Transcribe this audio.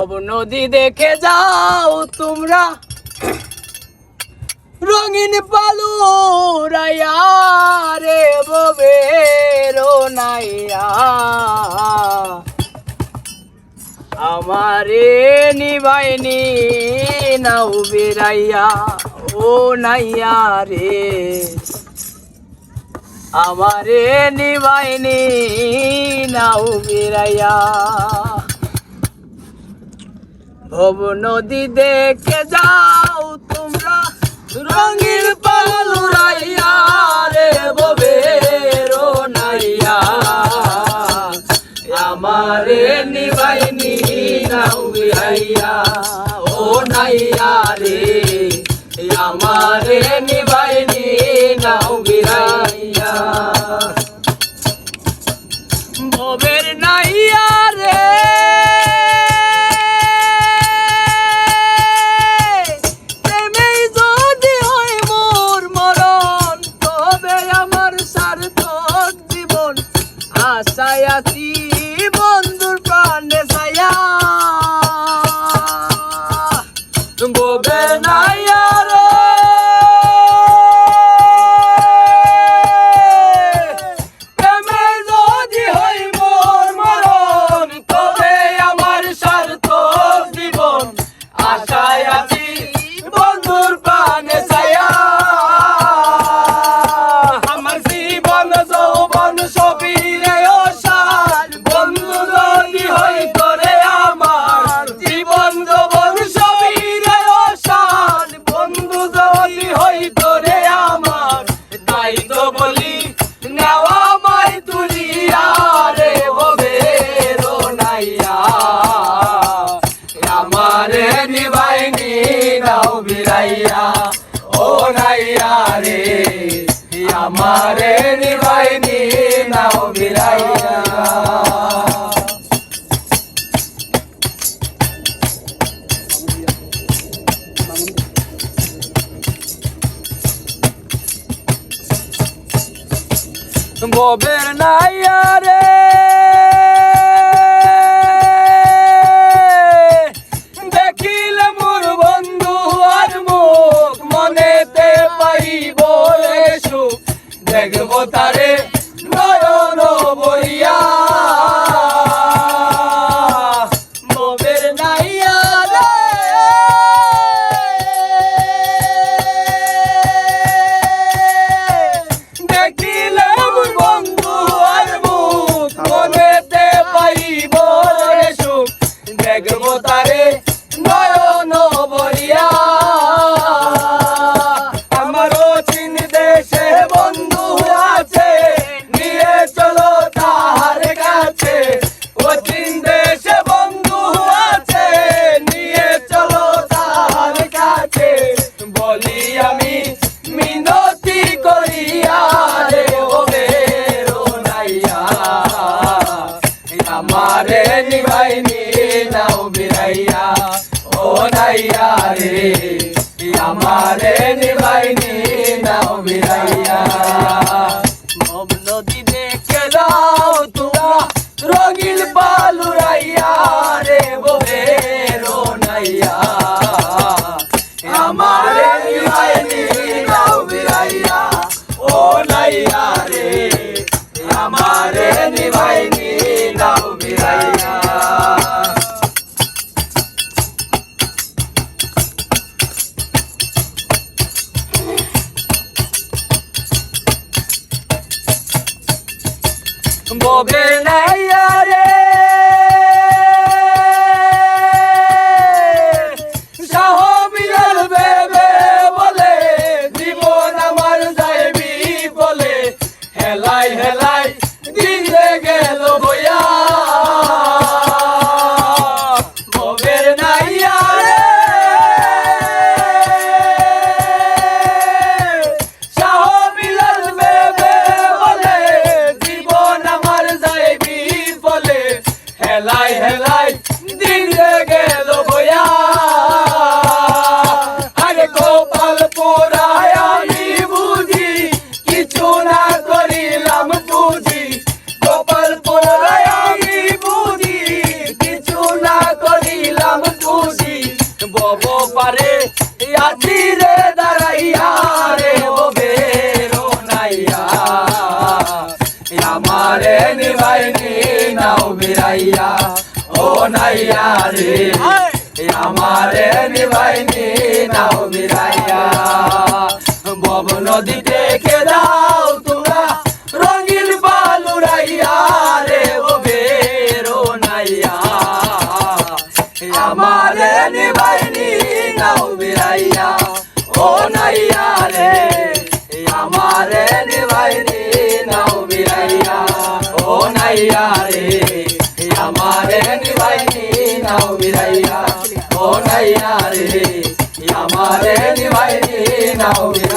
সব নদী দেখে যাও তোমরা। রঙিন পালু রে ববেরো নাইয়া। আমারে নিবাইনি নাও বেরাইয়া ও নাইয়া রে। আমারে নিবাইনি নাও বেরাইয়া ভব নদী দেখে যাও তোমরা। রঙিন পালু রাইয়া রে ববেরো নাইয়া। আমারে নিবাইনি নাও বিরাইয়া ও নাইয়া রে, আমারে নিবাইনি নাও বিরাইয়া ভবের নাইয়া আমার সার্থক জীবন। আশায় আছি ও নাইয়া রে আমারে নিবাইনি নাও বিরাইয়া ববের নাইয়া রে দেখব তারে নয়ন বইয়া। ববের নাইয়া দেখিলে বন্ধু আর মুখ, মনেতে পাইব রে সুখ। দেখব তারে নাইয়া রে আমারে নিভাইনি নাও বিরাইয়া মব নদী দেখে যাও তোমরা রঙিল পালুরাইয়া রে ববে ববে নাইয়া রে সাহ বিরল বেবে বলে, জীবন আমার যাইবি বলে। হেলাই হেলাই দিলে গেল বইয়া। ববের নাইয়া হেলাই হেলাই নাইয়া রে নাও বব নদীতে কে দাও তোমরা রঙিন বালুরাইয়া রে ও বেরো নাইয়া। আমারে নিবাইনি, নাও বিরাইয়া ও নাও বিরাইয়া ও রে ও নাইয়া রে আমারে নিবাইনি নাও বিরাইয়া